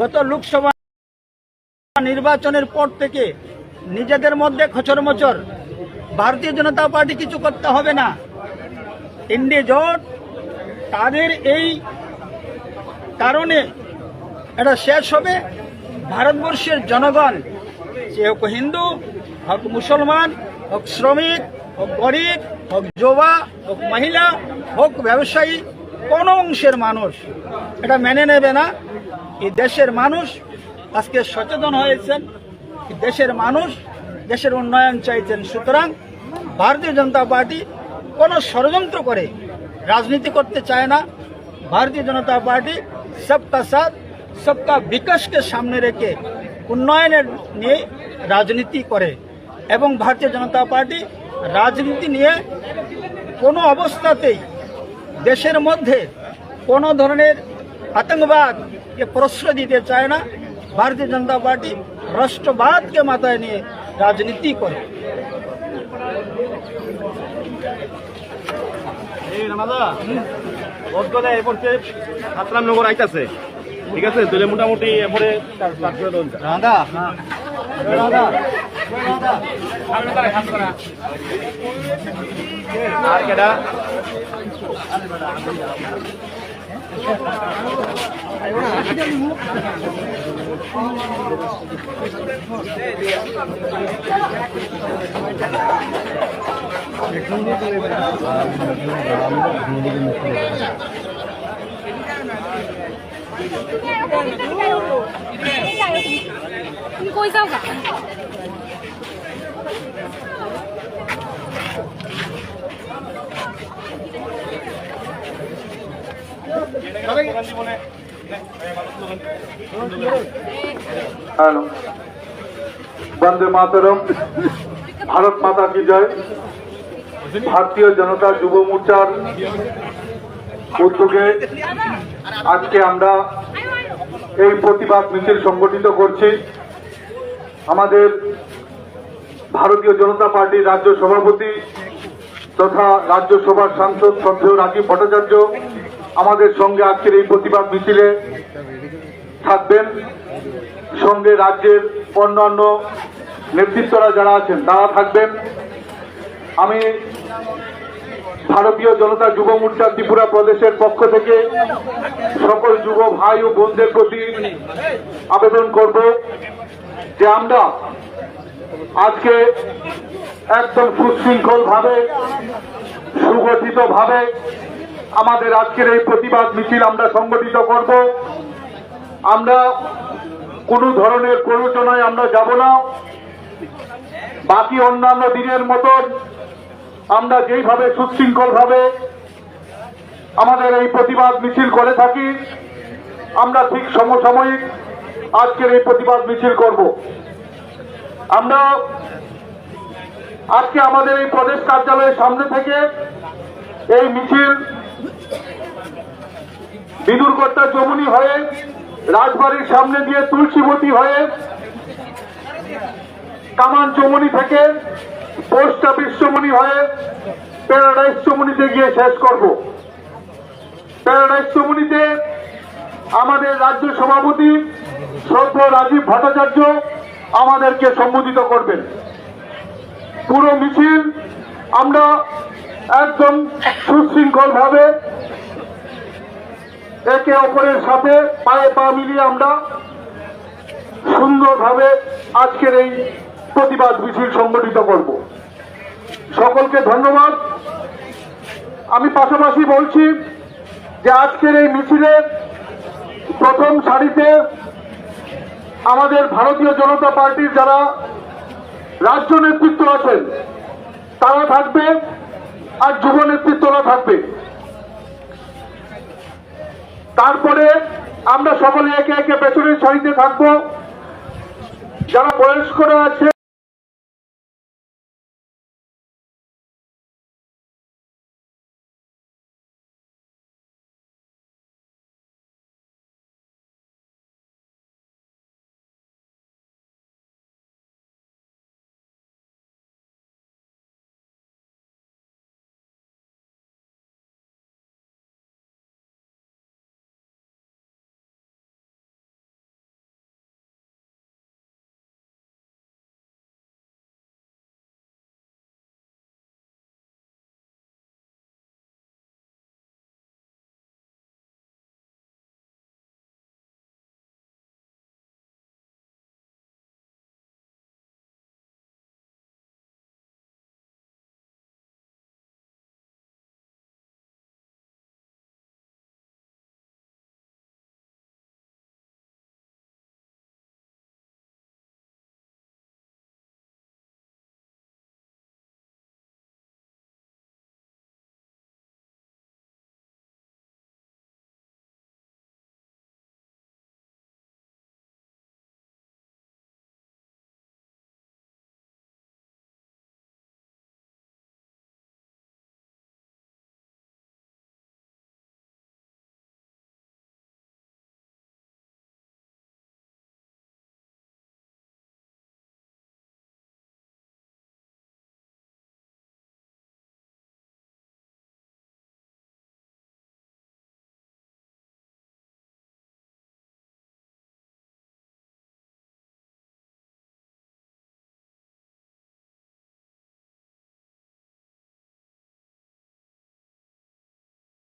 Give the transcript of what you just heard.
গত লোকসভা নির্বাচনের পর থেকে নিজেদের মধ্যে খচর মচর ভারতীয় জনতা পার্টি কিছু করতে হবে না। ইন্ডি জোট, তাদের এই কারণে এটা শেষ হবে। ভারতবর্ষের জনগণ, সে হোক হিন্দু, হোক মুসলমান, হোক শ্রমিক, হোক গরিব, হোক যুবা, হোক মহিলা, হোক ব্যবসায়ী, কোনো অংশের মানুষ এটা মেনে নেবে না। এই দেশের মানুষ আজকে সচেতন হয়েছেন দেশের মানুষ দেশের উন্নয়ন চাইছেন। সুতরাং ভারতীয় জনতা পার্টি কোনো ষড়যন্ত্র করে রাজনীতি করতে চায় না। ভারতীয় জনতা পার্টি সবকা সাথ, সবকা বিকাশকে সামনে রেখে উন্নয়নের নিয়ে রাজনীতি করে এবং ভারতীয় জনতা পার্টি রাজনীতি নিয়ে কোনো অবস্থাতেই দেশের মধ্যে কোনো ধরনের আতঙ্কবাদকে প্রশ্রয় দিতে চায় না ভারতীয় জনতা পার্টি রাষ্ট্রবাদকে মাথায় নিয়ে রাজনীতি করে। নগর আইতাছে। ঠিক আছে তাহলে মোটামুটি এরপরে রাধা আর কেডা? তুমি কই যাও হ্যালো। বন্দে মাতরম। ভারত মাতা কি জয়? ভারতীয় জনতা যুব মোর্চার উদ্যোগে আজকে আমরা এই প্রতিবাদ মিছিল সংগঠিত করছি। আমাদের ভারতীয় জনতা পার্টির রাজ্য সভাপতি তথা রাজ্যসভার সাংসদ শ্রদ্ধেয় রাজীব ভট্টাচার্য আমাদের সঙ্গে আজকের এই প্রতিবাদ মিছিলে থাকবেন। সঙ্গে রাজ্যের অন্যান্য নেতৃত্বরা যারা আছেন, তারা থাকবেন। আমি ভারতীয় জনতা যুব মোর্চা ত্রিপুরা প্রদেশের পক্ষ থেকে সকল যুব ভাই ও বোনদের প্রতি আবেদন করব যে আমরা আজকে একদম সুশৃঙ্খল ভাবে সুগঠিত ভাবে আমাদের আজকের এই প্রতিবাদ মিছিল আমরা সংগঠিত করব। আমরা কোনো ধরনের প্ররোচনায় আমরা যাব না। বাকি অন্যান্য দিনের মতন আমরা যেইভাবে সুশৃঙ্খল ভাবে আমাদের এই প্রতিবাদ মিছিল করে থাকি, আমরা ঠিক সমসাময়িক আজকের এই প্রতিবাদ মিছিল করব। আমরা আজকে আমাদের এই প্রদেশ কার্যালয়ের সামনে থেকে এই মিছিল বিদুরকর্তা চমুনি হয়ে, রাজবাড়ির সামনে দিয়ে তুলসীবতী হয়ে, কামান চমুনি থেকে পোস্ট অফিস চমুনি হয়ে, প্যারাডাইস চমুনিতে গিয়ে শেষ করব। প্যারাডাইস চমুনিতে আমাদের রাজ্য সভাপতি শ্রদ্ধ রাজীব ভট্টাচার্য আমাদেরকে সম্বোধিত করবেন। পুরো মিছিল আমরা একদম সুশৃঙ্খল ভাবে একে অপরের সাথে পায়ে পা মিলিয়ে আমরা সুন্দরভাবে আজকের এই প্রতিবাদ মিছিল সংগঠিত করব। সকলকে ধন্যবাদ। আমি পাশাপাশি বলছি যে আজকের এই মিছিলে প্রথম সারিতে আমাদের ভারতীয় জনতা পার্টির যারা রাজ্য নেতৃত্ব আছেন, তারা থাকবে আর যুব নেতৃত্বরা থাকবে। তারপরে আমরা সকলে একে একে পেছনে সারিতে থাকব। যারা বয়স্করা আছে